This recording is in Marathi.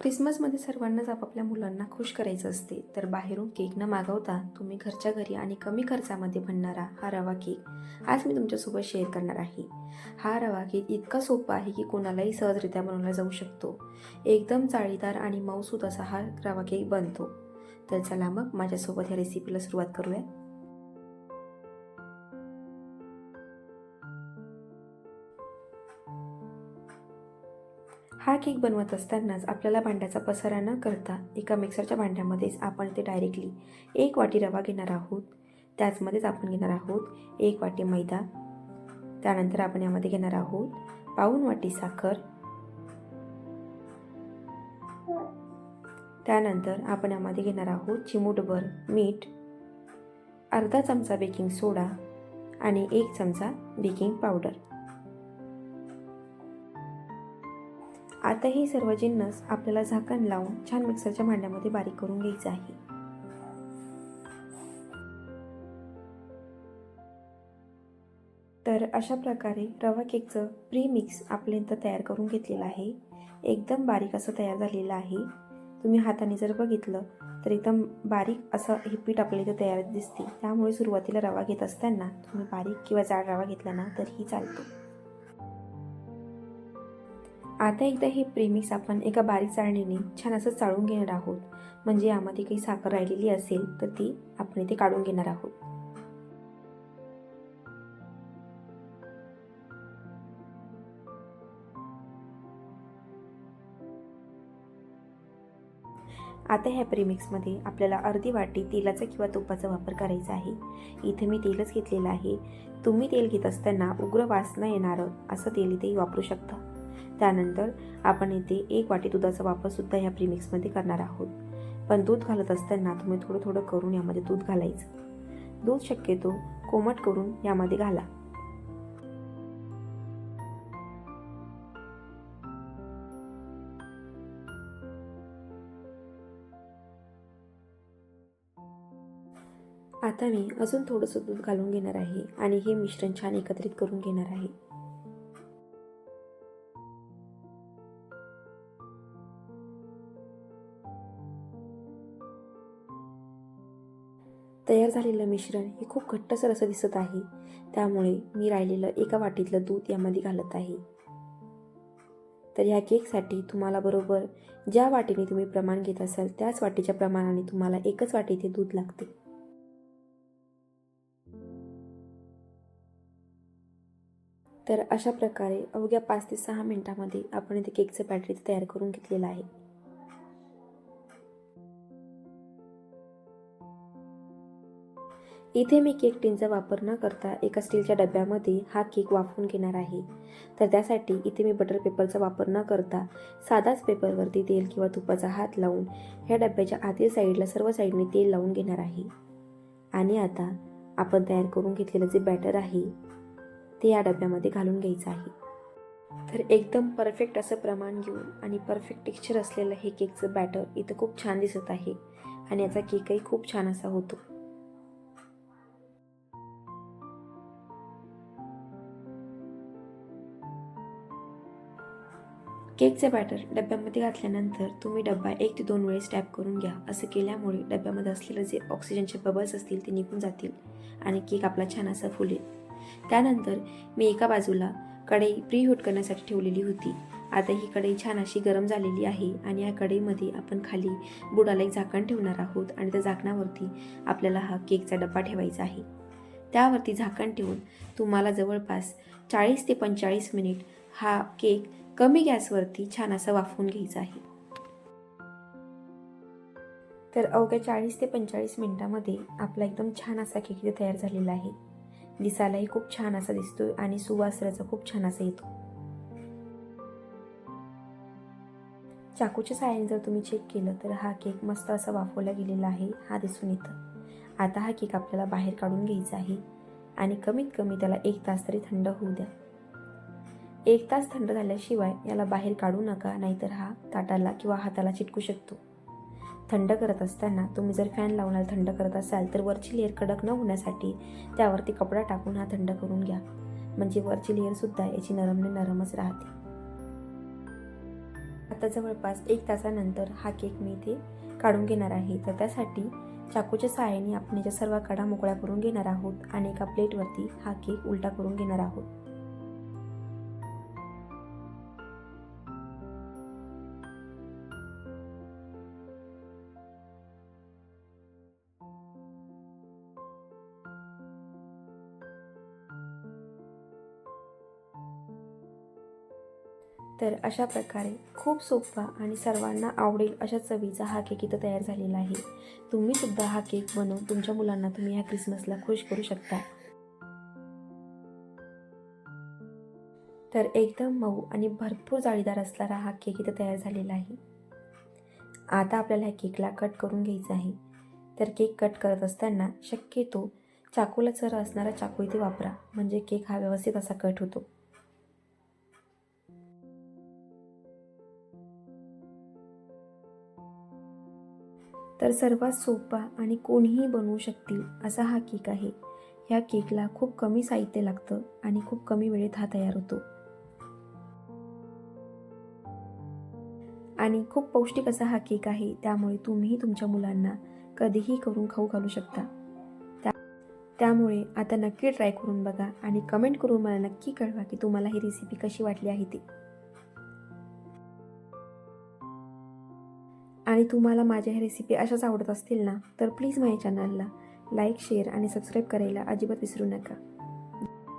क्रिसमसमध्ये सर्वांनाच आपापल्या मुलांना खुश करायचं असते. तर बाहेरून केक न मागवता तुम्ही घरच्या घरी आणि कमी खर्चामध्ये बनणारा हा रवा केक आज मी तुमच्यासोबत शेअर करणार आहे. हा रवा केक इतका सोपा आहे की कोणालाही सहजरित्या बनवला जाऊ शकतो. एकदम जाळीदार आणि मऊसूत असा हा रवा केक बनतो. तर चला मग माझ्यासोबत ह्या रेसिपीला सुरुवात करूया हा केक बनवत असतानाच आपल्याला भांड्याचा पसारा न करता एका मिक्सरच्या भांड्यामध्येच आपण ते डायरेक्टली एक वाटी रवा घेणार आहोत. त्याचमध्येच आपण घेणार आहोत एक वाटी मैदा. त्यानंतर आपण यामध्ये घेणार आहोत पाऊन वाटी साखर. त्यानंतर आपण यामध्ये घेणार आहोत चिमूटभर मीठ अर्धा चमचा बेकिंग सोडा आणि एक चमचा बेकिंग पावडर. आता हे सर्व जिन्नस आपल्याला झाकण लावून छान मिक्सरच्या भांड्यामध्ये बारीक करून घ्यायचं आहे. तर अशा प्रकारे रवा केकचं प्री मिक्स आपल्या इथं तयार करून घेतलेलं आहे. एकदम बारीक असं तयार झालेलं आहे. तुम्ही हाताने जर बघितलं तर एकदम बारीक असं हे पीठ आपल्याला इथं तयार दिसते. त्यामुळे सुरुवातीला रवा घेत असताना तुम्ही बारीक किंवा जाड रवा घेतला ना तरीही चालतो. आता एकदा हे प्रेमिक्स आपण एका बारीक चाळणीने छान असं चाळून घेणार आहोत. म्हणजे यामध्ये काही साखर राहिलेली असेल तर ती आपण इथे काढून घेणार आहोत. आता ह्या प्रेमिक्समध्ये आपल्याला अर्धी वाटी तेलाचा किंवा तुपाचा वापर करायचा आहे. इथे मी तेलच घेतलेलं आहे. तुम्ही तेल घेत असताना उग्र वास न येणारं असं तेल इथेही वापरू शकता. त्यानंतर आपण इथे एक वाटी दुधाचा वापरसुद्धा ह्या प्रीमिक्समध्ये करणार आहोत. पण दूध घालत असताना तुम्ही थोडं थोडं करून यामध्ये दूध घालायचं. दूध शक्यतो कोमट करून यामध्ये घाला. आता मी अजून थोडंसं दूध घालून घेणार आहे आणि हे मिश्रण छान एकत्रित करून घेणार आहे. तयार झालेलं मिश्रण हे खूप घट्टसर असं दिसत आहे. त्यामुळे मी राहिलेलं एका वाटीतलं दूध यामध्ये घालत आहे. तर ह्या केकसाठी तुम्हाला बरोबर ज्या वाटीने तुम्ही प्रमाण घेत असाल त्याच वाटीच्या प्रमाणाने तुम्हाला एकच वाटी इथे दूध लागते. तर अशा प्रकारे अवघ्या पाच ते सहा मिनिटामध्ये आपण इथे केकचं बॅटरी तयार करून घेतलेलं आहे. इथे मी केक टिनचा वापर न करता एका स्टीलच्या डब्यामध्ये हा केक वाफवून घेणार आहे. तर त्यासाठी इथे मी बटर पेपरचा वापर न करता साधाच पेपरवरती तेल किंवा तुपाचा हात लावून ह्या डब्याच्या आतील साईडला सर्व साईडने तेल लावून घेणार आहे. आणि आता आपण तयार करून घेतलेलं जे बॅटर आहे ते या डब्यामध्ये घालून घ्यायचं आहे. तर एकदम परफेक्ट असं प्रमाण घेऊन आणि परफेक्ट टेक्स्चर असलेलं हे केकचं बॅटर इथं खूप छान दिसत आहे. आणि याचा केकही खूप छान असा होतो. केकचे बॅटर डब्यामध्ये घातल्यानंतर तुम्ही डब्बा एक ते दोन वेळेस टॅप करून घ्या. असं केल्यामुळे डब्यामध्ये असलेलं जे ऑक्सिजनचे बबल्स असतील ते निघून जातील आणि केक आपला छान असा फुलेल. त्यानंतर मी एका बाजूला कढई प्री हीट करण्यासाठी ठेवलेली होती. आता ही कढई छान अशी गरम झालेली आहे आणि या कढईमध्ये आपण खाली बुडाला एक झाकण ठेवणार आहोत आणि त्या झाकणावरती आपल्याला हा केकचा डब्बा ठेवायचा आहे. त्यावरती झाकण ठेवून तुम्हाला जवळपास चाळीस ते पंचेचाळीस मिनिट हा केक कमी गॅसवरती छान असा वाफवून घ्यायचा आहे. तर अवघ्या चाळीस ते पंचेचाळीस मिनिटामध्ये आपला एकदम छान असा केक इथे तयार झालेला आहे. दिसायलाही खूप छान असा दिसतोय आणि सुवास रचा खूप छान असा येतो. चाकूच्या साहाय्याने जर तुम्ही चेक केलं तर हा केक मस्त असा वाफवला गेलेला आहे. हा दिसून येतं. आता हा केक आपल्याला बाहेर काढून घ्यायचा आहे आणि कमीत कमी त्याला एक तास तरी थंड होऊ द्या. एक तास थंड झाल्याशिवाय याला बाहेर काढू नका नाहीतर हा ताटाला किंवा हाताला चिटकू शकतो. थंड करत असताना तुम्ही जर फॅन लावून थंड करत असाल तर वरची लेअर कडक न होण्यासाठी त्यावरती कपडा टाकून हा थंड करून घ्या. म्हणजे वरची लेअरसुद्धा याची नरमने नरमच राहते. आता जवळपास एक तासानंतर हा केक मी इथे काढून घेणार आहे. तर त्यासाठी चाकूच्या सहाय्याने आपण याच्या सर्व कडा मोकळ्या करून घेणार आहोत आणि एका प्लेटवरती हा केक उलटा करून घेणार आहोत. तर अशा प्रकारे खूप सोपा आणि सर्वांना आवडेल अशा चवीचा हा केक इथं तयार झालेला आहे. तुम्ही सुद्धा हा केक बनवून तुमच्या मुलांना तुम्ही ह्या क्रिसमसला खुश करू शकता. तर एकदम मऊ आणि भरपूर जाळीदार असणारा हा केक इथं तयार झालेला आहे. आता आपल्याला ह्या केकला कट करून घ्यायचं आहे. तर केक कट करत असताना शक्यतो चाकूला चर असणारा चाकू इथे वापरा. म्हणजे केक हा व्यवस्थित असा कट होतो. तर सर्वात सोपा आणि कोणीही बनवू शकतील असा हा केक आहे. ह्या केकला खूप कमी साहित्य लागतं आणि खूप कमी वेळेत हा तयार होतो. आणि खूप पौष्टिक असा हा केक आहे त्यामुळे तुम्हीही तुमच्या मुलांना कधीही करून खाऊ घालू शकता. त्या त्यामुळे आता नक्की ट्राय करून बघा आणि कमेंट करून मला नक्की कळवा की तुम्हाला ही रेसिपी कशी वाटली आहे ती. आणि तुम्हाला माझ्या ह्या रेसिपी अशाच आवडत असतील ना तर प्लीज माझ्या चॅनलला लाईक शेअर आणि सबस्क्राईब करायला अजिबात विसरू नका.